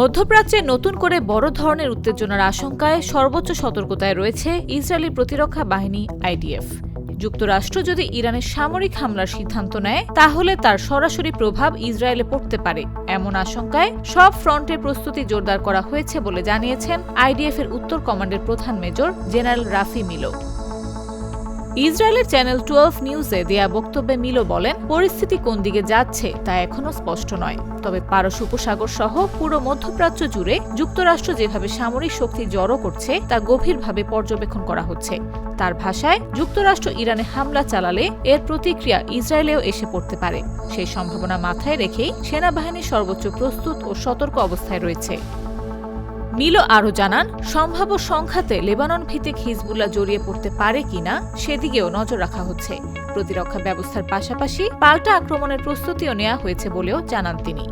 মধ্যপ্রাচ্যে নতুন করে বড় ধরনের উত্তেজনার আশঙ্কায় সর্বোচ্চ সতর্কতায় রয়েছে ইসরায়েলি প্রতিরক্ষা বাহিনী, আইডিএফ। যুক্তরাষ্ট্র যদি ইরানের সামরিক হামলার সিদ্ধান্ত নেয়, তাহলে তার সরাসরি প্রভাব ইসরায়েলে পড়তে পারে। এমন আশঙ্কায় সব ফ্রন্টের প্রস্তুতি জোরদার করা হয়েছে বলে জানিয়েছেন আইডিএফ এর উত্তর কমান্ডের প্রধান মেজর জেনারেল রাফি মিলো। ইসরায়েলের চ্যানেল টুয়েলভ নিউজে দেয়া বক্তব্যে মিলো বলেন, পরিস্থিতি কোন দিকে যাচ্ছে তা এখনও স্পষ্ট নয়। তবে পারস্য উপসাগর সহ পুরো মধ্যপ্রাচ্য জুড়ে যুক্তরাষ্ট্র যেভাবে সামরিক শক্তি জড়ো করছে, তা গভীরভাবে পর্যবেক্ষণ করা হচ্ছে। তার ভাষায়, যুক্তরাষ্ট্র ইরানে হামলা চালালে এর প্রতিক্রিয়া ইসরায়েলেও এসে পড়তে পারে। সেই সম্ভাবনা মাথায় রেখেই সেনাবাহিনী সর্বোচ্চ প্রস্তুত ও সতর্ক অবস্থায় রয়েছে। মিলো আরও জানান, সম্ভাব্য সংখ্যাতে লেবানন ভিত্তিক হিজবুল্লাহ জড়িয়ে পড়তে পারে কিনা সেদিকেও নজর রাখা হচ্ছে। প্রতিরক্ষা ব্যবস্থার পাশাপাশি পাল্টা আক্রমণের প্রস্তুতিও নেওয়া হয়েছে বলেও জানান তিনি।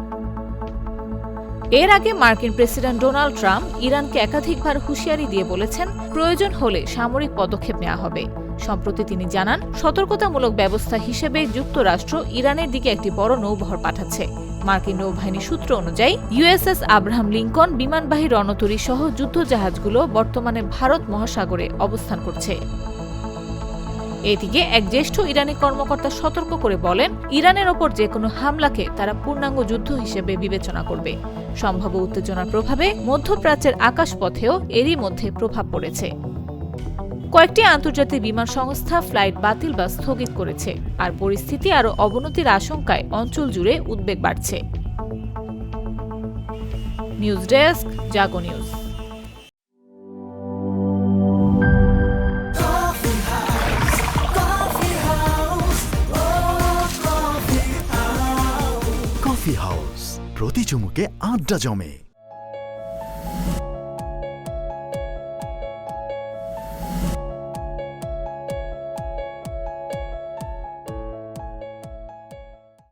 এর আগে মার্কিন প্রেসিডেন্ট ডোনাল্ড ট্রাম্প ইরানকে একাধিকবার হুঁশিয়ারি দিয়ে বলেছেন, প্রয়োজন হলে সামরিক পদক্ষেপ নেওয়া হবে। সম্প্রতি তিনি জানান, সতর্কতামূলক ব্যবস্থা হিসেবে যুক্তরাষ্ট্র ইরানের দিকে একটি বড় নৌবহর পাঠাচ্ছে। মার্কিন নৌবাহিনী সূত্র অনুযায়ী, ইউএসএস আব্রাহাম লিঙ্কন বিমানবাহী রণতরী সহ যুদ্ধজাহাজগুলো বর্তমানে ভারত মহাসাগরে অবস্থান করছে। এদিকে এক জ্যেষ্ঠ ইরানি কর্মকর্তা সতর্ক করে বলেন, ইরানের ওপর যে কোনো হামলাকে তারা পূর্ণাঙ্গ যুদ্ধ হিসেবে বিবেচনা করবে। সম্ভাব্য উত্তেজনার প্রভাবে মধ্যপ্রাচ্যের আকাশপথেও এরই মধ্যে প্রভাব পড়েছে। কয়েকটি আন্তর্জাতিক বিমান সংস্থা ফ্লাইট বাতিল বা স্থগিত করেছে, আর পরিস্থিতি আরও অবনতির আশঙ্কায় অঞ্চল জুড়ে উদ্বেগ বাড়ছে। News desk, Jago news. Coffee house প্রতি চুমুকে আড্ডা জমে।